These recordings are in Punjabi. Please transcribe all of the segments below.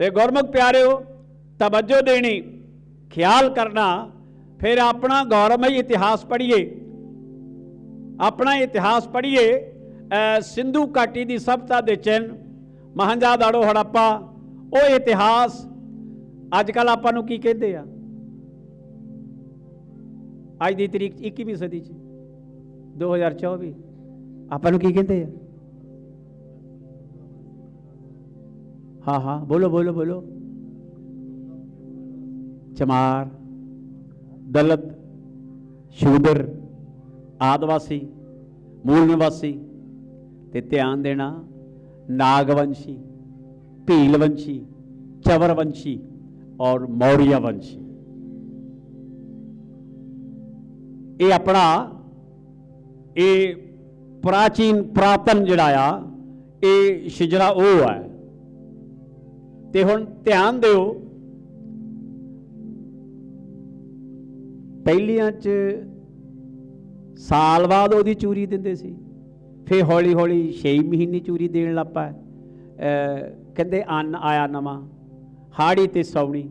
ਤੇ ਗੁਰਮੁਖ ਪਿਆਰਿਓ, ਤਵੱਜੋ ਦੇਣੀ, ਖਿਆਲ ਕਰਨਾ, ਫਿਰ ਆਪਣਾ ਗੌਰਵਮਈ ਇਤਿਹਾਸ ਪੜ੍ਹੀਏ। ਆਪਣਾ ਇਤਿਹਾਸ ਪੜ੍ਹੀਏ ਸਿੰਧੂ ਘਾਟੀ ਦੀ ਸਭਤਾ ਦੇ ਚਿੰਨ ਮਹੰਜਾਦਾੜੋ ਹੜੱਪਾ, ਉਹ ਇਤਿਹਾਸ ਅੱਜ ਕੱਲ ਆਪਾਂ ਨੂੰ ਕੀ ਕਹਿੰਦੇ ਆ? ਅੱਜ ਦੀ ਤਰੀਕ 'ਚ 21ਵੀਂ ਸਦੀ 'ਚ 2024 ਆਪਾਂ ਨੂੰ ਕੀ ਕਹਿੰਦੇ ਆ? ਹਾਂ ਹਾਂ ਬੋਲੋ ਬੋਲੋ ਬੋਲੋ ਚਮਾਰ ਦਲਿਤ ਸ਼ੂਦਰ ਆਦਿਵਾਸੀ ਮੂਲ ਨਿਵਾਸੀ ਤੇ ਧਿਆਨ ਦੇਣਾ ਨਾਗਵੰਸ਼ੀ ਭੀਲਵੰਸ਼ੀ ਚਵਰਵੰਸ਼ੀ ਔਰ ਮੌਰੀਆ ਵੰਸ਼ੀ ਇਹ ਆਪਣਾ ਇਹ ਪ੍ਰਾਚੀਨ ਪ੍ਰਾਤਨ ਜਿਹੜਾ ਆ ਇਹ ਸ਼ਿਜਰਾ ਉਹ ਹੈ ਤੇ ਹੁਣ ਧਿਆਨ ਦਿਓ, ਪਹਿਲੀਆਂ ਚ ਸਾਲ ਬਾਅਦ ਉਹਦੀ ਚੂਰੀ ਦਿੰਦੇ ਸੀ, ਫਿਰ ਹੌਲੀ ਹੌਲੀ 6 ਮਹੀਨੇ ਚੂਰੀ ਦੇਣ ਲੱਪਾ ਕਹਿੰਦੇ ਅੰਨ ਆਇਆ ਨਵਾਂ, ਹਾੜੀ ਤੇ ਸੌਣੀ।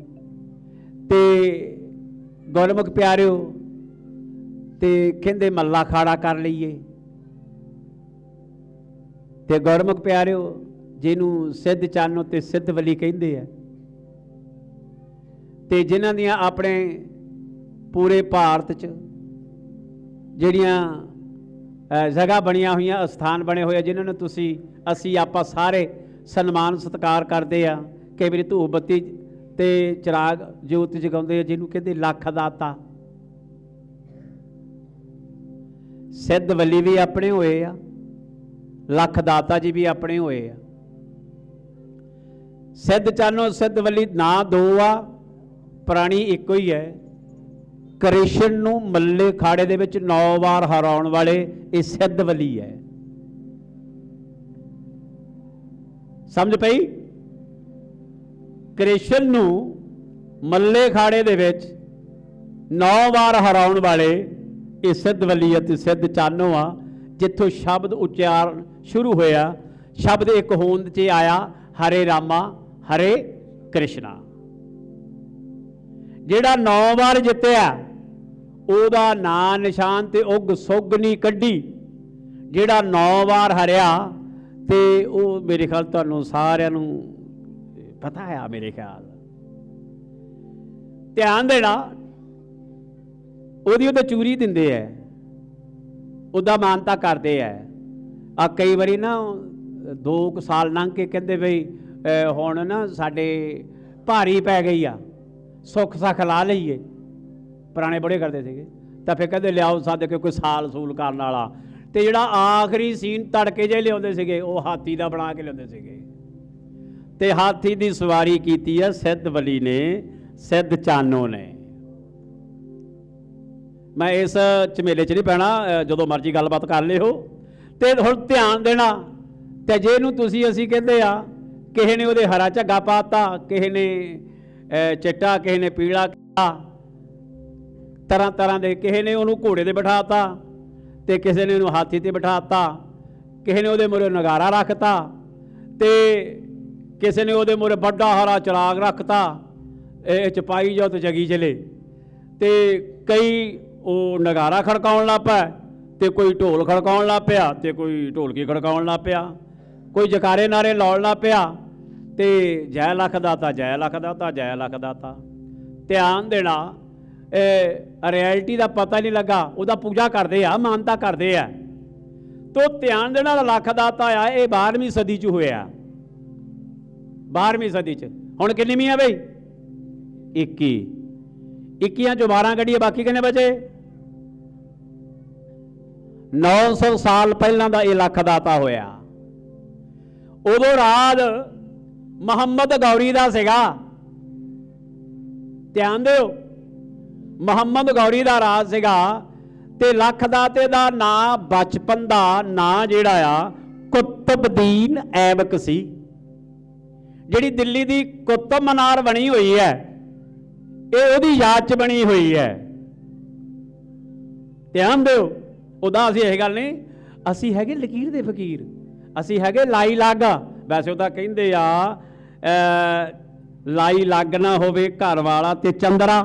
ਤੇ ਗੁਰਮੁਖ ਪਿਆਰਿਓ, ਤੇ ਕਹਿੰਦੇ ਮੱਲਾ ਖਾੜਾ ਕਰ ਲਈਏ। ਤੇ ਗੁਰਮੁਖ ਪਿਆਰਿਓ ਜਿਹਨੂੰ ਸਿੱਧ ਚੰਨ ਤੇ ਸਿੱਧ ਵਲੀ ਕਹਿੰਦੇ ਆ। ਤੇ ਜਿਨ੍ਹਾਂ ਦੀਆਂ ਆਪਣੇ ਪੂਰੇ ਭਾਰਤ 'ਚ ਜਿਹੜੀਆਂ ਜਗ੍ਹਾ ਬਣੀਆਂ ਹੋਈਆਂ, ਅਸਥਾਨ ਬਣੇ ਹੋਏ ਆ, ਜਿਨ੍ਹਾਂ ਨੂੰ ਤੁਸੀਂ, ਅਸੀਂ ਆਪਾਂ ਸਾਰੇ ਸਨਮਾਨ, ਸਤਿਕਾਰ ਕਰਦੇ ਆ। ਕਈ ਵਾਰੀ ਧੂਪ ਬੱਤੀ ਤੇ ਚਿਰਾਗ ਜੋਤ ਜਗਾਉਂਦੇ ਆ, ਜਿਹਨੂੰ ਕਹਿੰਦੇ ਲੱਖ ਦਾਤਾ। ਸਿੱਧ ਵਲੀ ਵੀ ਆਪਣੇ ਹੋਏ ਆ, ਲੱਖ ਦਾਤਾ ਜੀ ਵੀ ਆਪਣੇ ਹੋਏ ਆ। ਸਿੱਧ ਚਾਨੋ, ਸਿੱਧ ਵਲੀ ਨਾ ਦੋ ਆ, ਪ੍ਰਾਣੀ ਇੱਕੋ ਹੀ ਹੈ। ਕ੍ਰਿਸ਼ਨ ਨੂੰ ਮੱਲੇ ਖਾੜੇ ਦੇ ਵਿੱਚ 9 ਵਾਰ ਹਰਾਉਣ ਵਾਲੇ ਇਹ ਸਿੱਧ ਵਲੀ ਹੈ। ਸਮਝ ਪਈ? ਕ੍ਰਿਸ਼ਨ ਨੂੰ ਮੱਲੇ ਖਾੜੇ ਦੇ ਵਿੱਚ 9 ਵਾਰ ਹਰਾਉਣ ਵਾਲੇ ਇਹ ਸਿੱਧ ਵਲੀ ਅਤੇ ਸਿੱਧ ਚਾਨੋ ਆ, ਜਿੱਥੋਂ ਸ਼ਬਦ ਉਚਾਰਨ ਸ਼ੁਰੂ ਹੋਇਆ। ਸ਼ਬਦ ਇੱਕ ਹੋਂਦ 'ਚ ਆਇਆ, ਹਰੇ ਰਾਮਾ ਹਰੇ ਕ੍ਰਿਸ਼ਨਾ। ਜਿਹੜਾ 9 ਵਾਰ ਜਿੱਤਿਆ, ਉਹਦਾ ਨਾਂ ਨਿਸ਼ਾਨ ਤੇ ਉਗ ਸੁਗਨੀ ਕੱਢੀ। ਜਿਹੜਾ 9 ਵਾਰ ਹਰਿਆ ਤੇ ਉਹ ਮੇਰੇ ਖਿਆਲ ਤੁਹਾਨੂੰ ਸਾਰਿਆਂ ਨੂੰ ਪਤਾ ਹੈ ਮੇਰੇ ਖਿਆਲ। ਧਿਆਨ ਦੇਣਾ, ਉਹਦੀ ਉਹਦੇ ਚੂਰੀ ਦਿੰਦੇ ਐ, ਉਹਦਾ ਮਾਨਤਾ ਕਰਦੇ ਐ। ਆ ਕਈ ਵਾਰੀ ਨਾ ਦੋ ਕੁ ਸਾਲ ਲੰਘ ਕੇ ਕਹਿੰਦੇ ਬਈ ਹੁਣ ਨਾ ਸਾਡੇ ਭਾਰੀ ਪੈ ਗਈ ਆ। ਸੁੱਖ ਸਖ ਲਾ ਲਈਏ। ਪੁਰਾਣੇ ਬੜੇ ਕਰਦੇ ਸੀਗੇ। ਤਾਂ ਫਿਰ ਕਹਿੰਦੇ, ਲਿਆਓ ਸਾਡੇ ਕੋਲ ਕੋਈ ਸਾਲ ਸੂਲ ਕਰਨ ਵਾਲਾ। ਤੇ ਜਿਹੜਾ ਆਖਰੀ ਸੀਨ ਤੜਕੇ ਜੇ ਲਿਆਉਂਦੇ ਸੀਗੇ, ਉਹ ਹਾਥੀ ਦਾ ਬਣਾ ਕੇ ਲਿਆਉਂਦੇ ਸੀਗੇ। ਤੇ ਹਾਥੀ ਦੀ ਸਵਾਰੀ ਕੀਤੀ ਆ ਸਿੱਧ ਵਲੀ ਨੇ, ਸਿੱਧ ਚਾਨੋ ਨੇ। ਮੈਂ ਇਸ ਝਮੇਲੇ 'ਚ ਨਹੀਂ ਪੈਣਾ ਜਦੋਂ ਮਰਜ਼ੀ ਗੱਲਬਾਤ ਕਰ ਲਿਓ। ਤੇ ਹੁਣ ਧਿਆਨ ਦੇਣਾ, ਤੇ ਜੇ ਇਹਨੂੰ ਤੁਸੀਂ ਅਸੀਂ ਕਹਿੰਦੇ ਆ ਕਿਸੇ ਨੇ ਉਹਦੇ ਹਰਾ ਝੱਗਾ ਪਾਤਾ ਕਿਸੇ ਨੇ ਚਿੱਟਾ ਕਿਸੇ ਨੇ ਪੀਲਾ ਕੀਤਾ। ਤਰ੍ਹਾਂ ਤਰ੍ਹਾਂ ਦੇ ਕਿਸੇ ਨੇ ਉਹਨੂੰ ਘੋੜੇ ਤੇ ਬਿਠਾਤਾ ਤੇ ਕਿਸੇ ਨੇ ਉਹਨੂੰ ਹਾਥੀ ਤੇ ਬਿਠਾਤਾ। ਕਿਸੇ ਨੇ ਉਹਦੇ ਮੂਹਰੇ ਨਗਾਰਾ ਰੱਖਤਾ ਤੇ ਕਿਸੇ ਨੇ ਉਹਦੇ ਮੂਹਰੇ ਵੱਡਾ ਹਰਾ ਚਰਾਗ ਰੱਖਤਾ। ਇਹ ਚਪਾਈ ਜਾਓ ਤੇ ਜਗੀ ਚਲੇ। ਤੇ ਕਈ ਉਹ ਨਗਾਰਾ ਖੜਕਾਉਣ ਲੱਗ ਪਿਆ ਤੇ ਕੋਈ ਢੋਲ ਖੜਕਾਉਣ ਲੱਗ ਪਿਆ ਤੇ ਕੋਈ ਢੋਲਕੀ ਖੜਕਾਉਣ ਲੱਗ ਪਿਆ। ਕੋਈ ਜਕਾਰੇ ਨਾਰੇ ਲਾਉਣ ਲੱਗ ਪਿਆ। ਤੇ ਜੈ ਲੱਖ ਦਾਤਾ, ਜੈ ਲੱਖ ਦਾਤਾ, ਜੈ ਲੱਖ ਦਾਤਾ। ਧਿਆਨ ਦੇਣਾ, ਇਹ ਰਿਐਲਿਟੀ ਦਾ ਪਤਾ ਨਹੀਂ ਲੱਗਾ, ਉਹਦਾ ਪੂਜਾ ਕਰਦੇ ਆ, ਮਾਨਤਾ ਕਰਦੇ ਆ। ਤੋ ਧਿਆਨ ਦੇਣਾ, ਲੱਖ ਦਾਤਾ ਆ, ਇਹ 12ਵੀਂ ਸਦੀ ਚ ਹੋਇਆ। 12ਵੀਂ ਸਦੀ ਚ। ਹੁਣ ਕਿੰਨੀਵੀਂ ਆ ਬਈ? 21 21 ਚੋਂ 12 ਕੱਢੀਏ, ਬਾਕੀ ਕਿੰਨੇ ਬਚੇ? 900 ਸਾਲ ਪਹਿਲਾਂ ਦਾ ਇਹ ਲੱਖ ਦਾਤਾ ਹੋਇਆ। ਉਦੋਂ ਰਾਜ ਮੁਹੰਮਦ ਗੌਰੀ ਦਾ ਸੀਗਾ। ਧਿਆਨ ਦਿਓ, ਮੁਹੰਮਦ ਗੌਰੀ ਦਾ ਰਾਜ ਸੀਗਾ ਤੇ ਲੱਖ ਦਾਤੇ ਦਾ ਨਾਂ, ਬਚਪਨ ਦਾ ਨਾਂ ਜਿਹੜਾ ਆ, ਕੁਤਬਦੀਨ ਐਬਕ ਸੀ। ਜਿਹੜੀ ਦਿੱਲੀ ਦੀ ਕੁਤਬ ਮਨਾਰ ਬਣੀ ਹੋਈ ਹੈ, ਇਹ ਉਹਦੀ ਯਾਦ ਚ ਬਣੀ ਹੋਈ ਹੈ। ਧਿਆਨ ਦਿਓ ਉਹਦਾ ਅਸੀਂ ਇਹ ਗੱਲ ਨਹੀਂ, ਅਸੀਂ ਹੈਗੇ ਲਕੀਰ ਦੇ ਫਕੀਰ, ਅਸੀਂ ਹੈਗੇ ਲਾਈ ਲਾਗਾ। ਵੈਸੇ ਉਹ ਤਾਂ ਕਹਿੰਦੇ ਆ ਲਾਈ ਲੱਗ ਨਾ ਹੋਵੇ ਘਰ ਵਾਲਾ ਤੇ ਚੰਦਰਾ।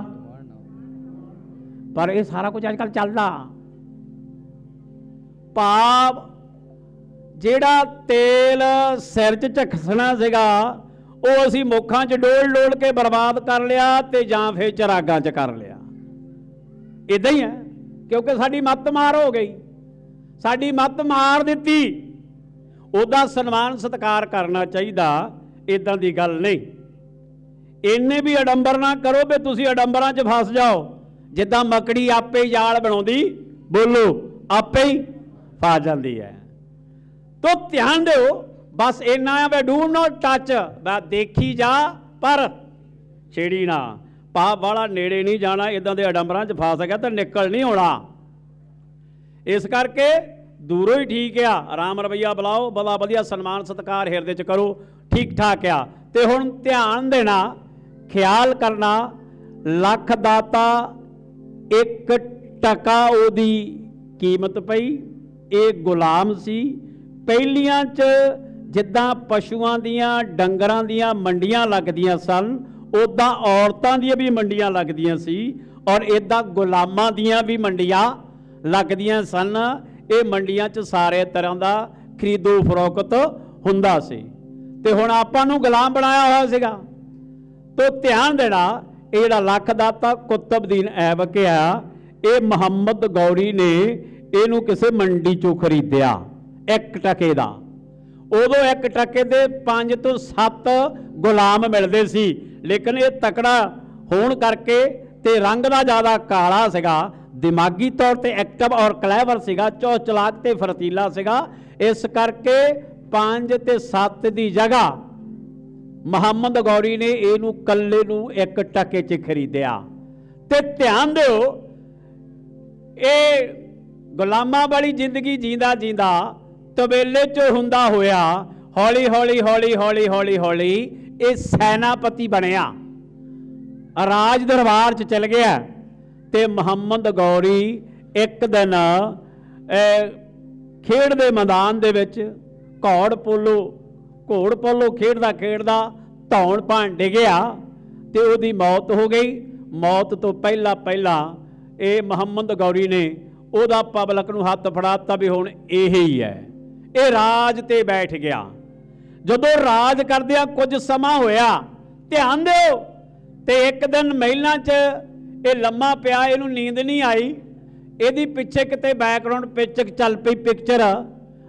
ਪਰ ਇਹ ਸਾਰਾ ਕੁਝ ਅੱਜ ਕੱਲ ਚੱਲਦਾ। ਭਾਵ ਜਿਹੜਾ ਤੇਲ ਸਿਰ 'ਚ ਝਖਸਣਾ ਸੀਗਾ, ਉਹ ਅਸੀਂ ਮੁੱਖਾਂ 'ਚ ਡੋਲ ਡੋਲ ਕੇ ਬਰਬਾਦ ਕਰ ਲਿਆ ਤੇ ਜਾਂ ਫਿਰ ਚਰਾਗਾਂ 'ਚ ਕਰ ਲਿਆ। ਇਦਾਂ ਹੀ ਹੈ, ਕਿਉਂਕਿ ਸਾਡੀ ਮੱਤ ਮਾਰ ਹੋ ਗਈ। ਸਾਡੀ ਮੱਤ ਮਾਰ ਦਿੱਤੀ। ਉਹਦਾ ਸਨਮਾਨ ਸਤਿਕਾਰ ਕਰਨਾ ਚਾਹੀਦਾ। ਇਦਾਂ ਦੀ ਗੱਲ ਨਹੀਂ। ਇੰਨੇ ਵੀ ਅਡੰਬਰ ਨਾ ਕਰੋ ਵੀ ਤੁਸੀਂ ਅਡੰਬਰਾਂ 'ਚ ਫਸ ਜਾਓ। ਜਿੱਦਾਂ ਮੱਕੜੀ ਆਪੇ ਹੀ ਜਾਲ ਬਣਾਉਂਦੀ, ਬੋਲੋ, ਆਪੇ ਹੀ ਫਸ ਜਾਂਦੀ ਹੈ। ਤੋ ਧਿਆਨ ਦਿਓ, ਬਸ ਇੰਨਾ ਆ ਵੇ ਡੂ ਨੋਟ ਟੱਚ ਬਸ ਦੇਖੀ ਜਾ, ਪਰ ਛੇੜੀ ਨਾ। ਪਾਪ ਵਾਲਾ ਨੇੜੇ ਨਹੀਂ ਜਾਣਾ ਇਦਾਂ ਦੇ ਅਡੰਬਰਾਂ 'ਚ ਫਸ ਗਿਆ ਤਾਂ ਨਿਕਲ ਨਹੀਂ ਹੋਣਾ ਇਸ ਕਰਕੇ ਦੂਰੋਂ ਹੀ ਠੀਕ ਆ। ਆਰਾਮ ਰਵਈਆ ਬੁਲਾਓ ਬੜਾ ਵਧੀਆ ਸਨਮਾਨ ਸਤਿਕਾਰ ਹਿਰਦੇ 'ਚ ਕਰੋ। ਠੀਕ ਠਾਕ ਆ। ਤੇ ਹੁਣ ਧਿਆਨ ਦੇਣਾ, ਖਿਆਲ ਕਰਨਾ, ਲੱਖ ਦਾਤਾ, ਇੱਕ ਟਕਾ ਉਹਦੀ ਕੀਮਤ ਪਈ। ਇਹ ਗੁਲਾਮ ਸੀ। ਪਹਿਲੀਆਂ 'ਚ ਜਿੱਦਾਂ ਪਸ਼ੂਆਂ ਦੀਆਂ, ਡੰਗਰਾਂ ਦੀਆਂ ਮੰਡੀਆਂ ਲੱਗਦੀਆਂ ਸਨ ਉਦਾਂ ਔਰਤਾਂ ਦੀਆਂ ਵੀ ਮੰਡੀਆਂ ਲੱਗਦੀਆਂ ਸੀ ਔਰ ਇਦਾਂ ਗੁਲਾਮਾਂ ਦੀਆਂ ਵੀ ਮੰਡੀਆਂ ਲੱਗਦੀਆਂ ਸਨ। ਇਹ ਮੰਡੀਆਂ 'ਚ ਸਾਰੇ ਤਰ੍ਹਾਂ ਦਾ ਖਰੀਦੋ ਫਰੋਖਤ ਹੁੰਦਾ ਸੀ। ਤੇ ਹੁਣ ਆਪਾਂ ਨੂੰ ਗੁਲਾਮ ਬਣਾਇਆ ਹੋਇਆ ਸੀਗਾ। ਤੋ ਧਿਆਨ ਦੇਣਾ, ਇਹ ਜਿਹੜਾ ਲੱਖ ਦਾਤਾ ਕੁਤਬਦੀਨ ਐਬਕ ਇਹ ਮੁਹੰਮਦ ਗੌਰੀ ਨੇ ਇਹਨੂੰ ਕਿਸੇ ਮੰਡੀ ਚੋਂ ਖਰੀਦਿਆ, ਇੱਕ ਟਕੇ ਦਾ। ਉਦੋਂ ਇੱਕ ਟਕੇ ਦੇ 5 ਤੋਂ 7 ਗੁਲਾਮ ਮਿਲਦੇ ਸੀ, ਲੇਕਿਨ ਇਹ ਤਕੜਾ ਹੋਣ ਕਰਕੇ ਤੇ ਰੰਗ ਦਾ ਜ਼ਿਆਦਾ ਕਾਲਾ ਸੀਗਾ, ਦਿਮਾਗੀ ਤੌਰ ਤੇ ਐਕਟਿਵ ਔਰ ਕਲੇਵਰ ਸੀਗਾ, ਚੌ ਚਲਾਕ ਤੇ ਫਰਤੀਲਾ ਸੀਗਾ। ਇਸ ਕਰਕੇ 5 ਤੇ 7 ਦੀ ਜਗ੍ਹਾ ਮੁਹੰਮਦ ਗੌਰੀ ਨੇ ਇਹਨੂੰ ਕੱਲੇ ਨੂੰ ਇੱਕ ਟਕੇ 'ਚ ਖਰੀਦਿਆ। ਤੇ ਧਿਆਨ ਦਿਓ, ਇਹ ਗੁਲਾਮਾਂ ਵਾਲੀ ਜ਼ਿੰਦਗੀ ਜੀਂਦਾ ਜੀਂਦਾ ਤਬੇਲੇ 'ਚ ਹੁੰਦਾ ਹੋਇਆ, ਹੌਲੀ ਹੌਲੀ ਹੌਲੀ ਹੌਲੀ ਹੌਲੀ ਹੌਲੀ ਇਹ ਸੈਨਾਪਤੀ ਬਣਿਆ। ਰਾਜ ਦਰਬਾਰ 'ਚ ਚਲ ਗਿਆ ਤੇ ਮੁਹੰਮਦ ਗੌਰੀ ਇੱਕ ਦਿਨ ਖੇਡ ਦੇ ਮੈਦਾਨ ਦੇ ਵਿੱਚ ਘੋੜ ਪੋਲੋ ਘੋੜ ਪੋਲੋ ਖੇਡਦਾ ਖੇਡਦਾ ਧੌਣ ਭਾਣ ਡਿੱਗਿਆ ਤੇ ਉਹਦੀ ਮੌਤ ਹੋ ਗਈ। ਮੌਤ ਤੋਂ ਪਹਿਲਾਂ ਪਹਿਲਾਂ ਇਹ ਮੁਹੰਮਦ ਗੌਰੀ ਨੇ ਉਹਦਾ ਪਬਲਿਕ ਨੂੰ ਹੱਥ ਫੜਾਤਾ ਵੀ ਹੁਣ ਇਹ ਹੀ। ਹੈ ਇਹ ਰਾਜ ਤੇ ਬੈਠ ਗਿਆ। ਜਦੋਂ ਰਾਜ ਕਰਦਿਆਂ ਕੁਝ ਸਮਾਂ ਹੋਇਆ, ਧਿਆਨ ਦਿਓ, ਤੇ ਇੱਕ ਦਿਨ ਮਹਿਲਾਂ 'ਚ ਇਹ ਲੰਮਾ ਪਿਆ, ਇਹਨੂੰ ਨੀਂਦ ਨਹੀਂ ਆਈ। ਇਹਦੀ ਪਿੱਛੇ ਕਿਤੇ ਬੈਕਗ੍ਰਾਉਂਡ ਪਿਕਚਰ ਚੱਲ ਪਈ ਪਿਕਚਰ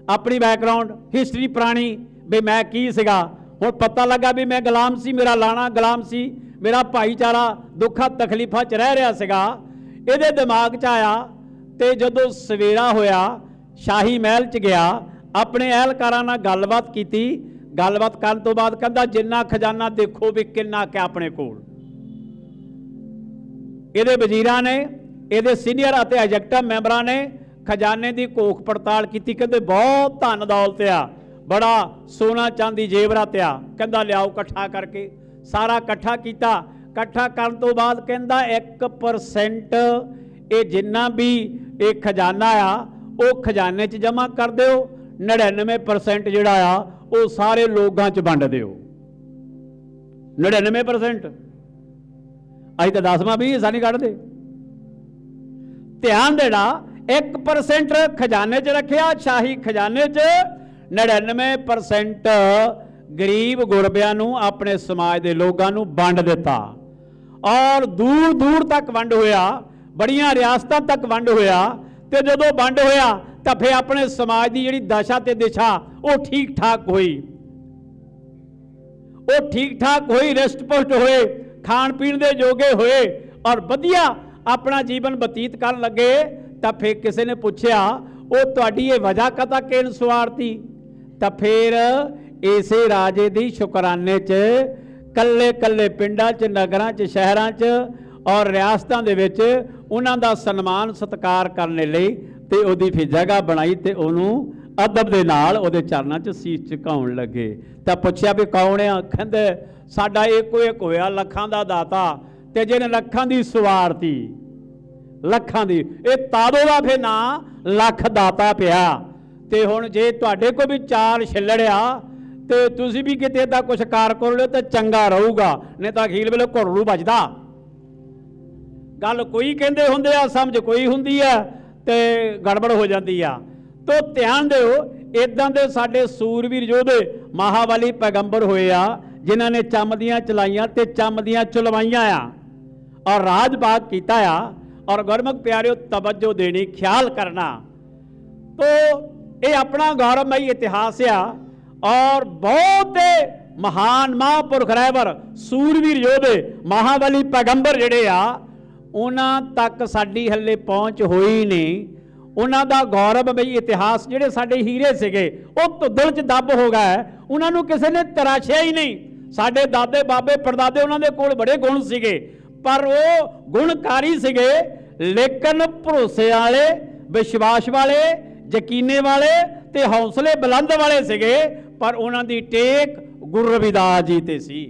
ਆਪਣੀ ਬੈਕਗ੍ਰਾਉਂਡ ਹਿਸਟਰੀ ਪੁਰਾਣੀ, ਵੀ ਮੈਂ ਕੀ ਸੀਗਾ? ਹੁਣ ਪਤਾ ਲੱਗਾ ਵੀ ਮੈਂ ਗੁਲਾਮ ਸੀ, ਮੇਰਾ ਲਾਣਾ ਗੁਲਾਮ ਸੀ, ਮੇਰਾ ਭਾਈਚਾਰਾ ਦੁੱਖਾਂ ਤਕਲੀਫਾਂ 'ਚ ਰਹਿ ਰਿਹਾ ਸੀਗਾ। ਇਹਦੇ ਦਿਮਾਗ 'ਚ ਆਇਆ ਤੇ ਜਦੋਂ ਸਵੇਰਾ ਹੋਇਆ, ਸ਼ਾਹੀ ਮਹਿਲ 'ਚ ਗਿਆ, ਆਪਣੇ ਅਹਿਲਕਾਰਾਂ ਨਾਲ ਗੱਲਬਾਤ ਕੀਤੀ। ਗੱਲਬਾਤ ਕਰਨ ਤੋਂ ਬਾਅਦ ਕਹਿੰਦਾ, ਜਿੰਨਾ ਖਜ਼ਾਨਾ ਦੇਖੋ ਵੀ ਕਿੰਨਾ ਕਿ ਆਪਣੇ ਕੋਲ। ਇਹਦੇ ਵਜ਼ੀਰਾਂ ਨੇ, ਇਹਦੇ ਸੀਨੀਅਰ ਅਤੇ ਐਗਜ਼ੈਕਟਿਵ ਮੈਂਬਰਾਂ ਨੇ ਖਜ਼ਾਨੇ ਦੀ ਕੋਖ ਪੜਤਾਲ ਕੀਤੀ, ਕਹਿੰਦੇ ਬਹੁਤ ਧਨ ਦੌਲਤ ਆ, ਬੜਾ ਸੋਨਾ ਚਾਂਦੀ ਜੇਵਰਾਤ ਆ। ਕਹਿੰਦਾ ਲਿਆਓ ਇਕੱਠਾ ਕਰਕੇ, ਸਾਰਾ ਇਕੱਠਾ ਕੀਤਾ। ਇਕੱਠਾ ਕਰਨ ਤੋਂ ਬਾਅਦ ਕਹਿੰਦਾ 1% ਇਹ ਜਿੰਨਾ ਵੀ ਇਹ ਖਜ਼ਾਨਾ ਆ, ਉਹ ਖਜ਼ਾਨੇ 'ਚ ਜਮ੍ਹਾਂ ਕਰ ਦਿਓ 99% ਜਿਹੜਾ ਆ, ਉਹ ਸਾਰੇ ਲੋਕਾਂ 'ਚ ਵੰਡ ਦਿਓ। 99% ਅਸੀਂ ਤਾਂ ਦਸਵਾਂ ਵੀ ਹਿੱਸਾ ਨਹੀਂ ਕੱਢਦੇ। ਧਿਆਨ ਦੇਣਾ 1% ਖਜ਼ਾਨੇ 'ਚ ਰੱਖਿਆ, ਸ਼ਾਹੀ ਖਜ਼ਾਨੇ 'ਚ 99% ਗਰੀਬ ਗੁਰਬਿਆਂ ਨੂੰ ਆਪਣੇ ਸਮਾਜ ਦੇ ਲੋਕਾਂ ਨੂੰ ਵੰਡ ਦਿੱਤਾ। ਔਰ ਦੂਰ ਦੂਰ ਤੱਕ ਵੰਡ ਹੋਇਆ, ਬੜੀਆਂ ਰਿਆਸਤਾਂ ਤੱਕ ਵੰਡ ਹੋਇਆ ਤੇ ਜਦੋਂ ਵੰਡ ਹੋਇਆ ਤਾਂ ਫੇ ਆਪਣੇ ਸਮਾਜ ਦੀ ਜਿਹੜੀ ਦਸ਼ਾ ਤੇ ਦਿਸ਼ਾ, ਉਹ ਠੀਕ ਠਾਕ ਹੋਈ। ਉਹ ਠੀਕ ਠਾਕ ਹੋਈ, ਰੈਸਟ ਪੁਸ਼ਟ ਹੋਏ, ਖਾਣ ਪੀਣ ਦੇ ਜੋਗੇ ਹੋਏ ਔਰ ਵਧੀਆ ਆਪਣਾ ਜੀਵਨ ਬਤੀਤ ਕਰਨ ਲੱਗੇ। ਤਾਂ ਫਿਰ ਕਿਸੇ ਨੇ ਪੁੱਛਿਆ, ਉਹ ਤੁਹਾਡੀ ਇਹ ਵਜ੍ਹਾ ਕਦਾ ਕਿਨ ਸਵਾਰਤੀ? ਤਾਂ ਫਿਰ ਇਸੇ ਰਾਜੇ ਦੀ ਸ਼ੁਕਰਾਨੇ 'ਚ ਕੱਲੇ ਕੱਲੇ ਪਿੰਡਾਂ 'ਚ, ਨਗਰਾਂ 'ਚ, ਸ਼ਹਿਰਾਂ 'ਚ ਔਰ ਰਿਆਸਤਾਂ ਦੇ ਵਿੱਚ ਉਹਨਾਂ ਦਾ ਸਨਮਾਨ ਸਤਿਕਾਰ ਕਰਨ ਲਈ ਤੇ ਉਹਦੀ ਫਿਰ ਜਗ੍ਹਾ ਬਣਾਈ ਤੇ ਉਹਨੂੰ ਅਦਬ ਦੇ ਨਾਲ ਉਹਦੇ ਚਰਨਾਂ 'ਚ ਸੀਸ ਝੁਕਾਉਣ ਲੱਗੇ। ਤਾਂ ਪੁੱਛਿਆ ਵੀ ਕੌਣ ਆ? ਕਹਿੰਦੇ ਸਾਡਾ ਇੱਕੋ ਇੱਕ ਹੋਇਆ ਲੱਖਾਂ ਦਾ ਦਾਤਾ ਤੇ ਜਿਹਨੇ ਲੱਖਾਂ ਦੀ ਸਵਾਰਤੀ ਲੱਖਾਂ ਦੀ। ਇਹ ਤਾਦੋ ਦਾ ਫੇ ਨਾਂ ਲੱਖ ਦਾਤਾ ਪਿਆ। ਤੇ ਹੁਣ ਜੇ ਤੁਹਾਡੇ ਕੋਲ ਵੀ ਚਾਰ ਛਿੱਲੜਿਆ, ਤੇ ਤੁਸੀਂ ਵੀ ਕਿਤੇ ਦਾ ਕੁਝ ਕਾਰ ਕਰ ਲਿਓ ਤਾਂ ਚੰਗਾ ਰਹੂਗਾ, ਨਹੀਂ ਤਾਂ ਅਖੀਰ ਵੇਲੇ ਘੁਰਲੂ ਵੱਜਦਾ। ਗੱਲ ਕੋਈ ਕਹਿੰਦੇ ਹੁੰਦੇ ਆ, ਸਮਝ ਕੋਈ ਹੁੰਦੀ ਆ, ਤੇ ਗੜਬੜ ਹੋ ਜਾਂਦੀ ਆ। ਤੋ ਧਿਆਨ ਦਿਓ ਇਦਾਂ ਦੇ ਸਾਡੇ ਸੂਰਵੀਰ ਯੋਧੇ ਮਹਾਬਲੀ ਪੈਗੰਬਰ ਹੋਏ ਆ, ਜਿਨ੍ਹਾਂ ਨੇ ਚੰਮ ਦੀਆਂ ਚਲਾਈਆਂ ਤੇ ਚੰਮ ਦੀਆਂ ਚਲਵਾਈਆਂ ਆ। ਔਰ ਰਾਜ ਬਾਗ ਕੀਤਾ ਆ ਔਰ ਗੁਰਮੁਖ ਪਿਆਰਿਓ, ਤਵੱਜੋ ਦੇਣੀ, ਖਿਆਲ ਕਰਨਾ। ਤੋ ਇਹ ਆਪਣਾ ਗੌਰਵਮਈ ਇਤਿਹਾਸ ਆ ਔਰ ਬਹੁਤੇ ਮਹਾਨ ਮਹਾਂਪੁਰਖ ਰਹਿਬਰ, ਸੂਰਵੀਰ ਯੋਧੇ, ਮਹਾਬਲੀ ਪੈਗੰਬਰ ਜਿਹੜੇ ਆ, ਉਹਨਾਂ ਤੱਕ ਸਾਡੀ ਹੱਲੇ ਪਹੁੰਚ ਹੋਈ ਨਹੀਂ। ਉਹਨਾਂ ਦਾ ਗੌਰਵਮਈ ਇਤਿਹਾਸ ਜਿਹੜੇ ਸਾਡੇ ਹੀਰੇ ਸੀਗੇ, ਉਹ ਧੁੱਦਲ 'ਚ ਦੱਬ ਹੋ ਗਏ ਉਹਨਾਂ ਨੂੰ ਕਿਸੇ ਨੇ ਤਰਾਸ਼ਿਆ ਹੀ ਨਹੀਂ। ਸਾਡੇ ਦਾਦੇ ਬਾਬੇ, ਪੜਦਾਦੇ ਉਹਨਾਂ ਦੇ ਕੋਲ ਬੜੇ ਗੁਣ ਸੀਗੇ। ਪਰ ਉਹ ਗੁਣਕਾਰੀ ਸੀਗੇ, ਲੇਕਿਨ ਭਰੋਸੇ ਵਾਲੇ, ਵਿਸ਼ਵਾਸ ਵਾਲੇ, ਯਕੀਨੇ ਵਾਲੇ ਤੇ ਹੌਸਲੇ ਬੁਲੰਦ ਵਾਲੇ ਸੀਗੇ, ਪਰ ਉਹਨਾਂ ਦੀ ਟੇਕ ਗੁਰੂ ਰਵਿਦਾਸ ਜੀ ਤੇ ਸੀ।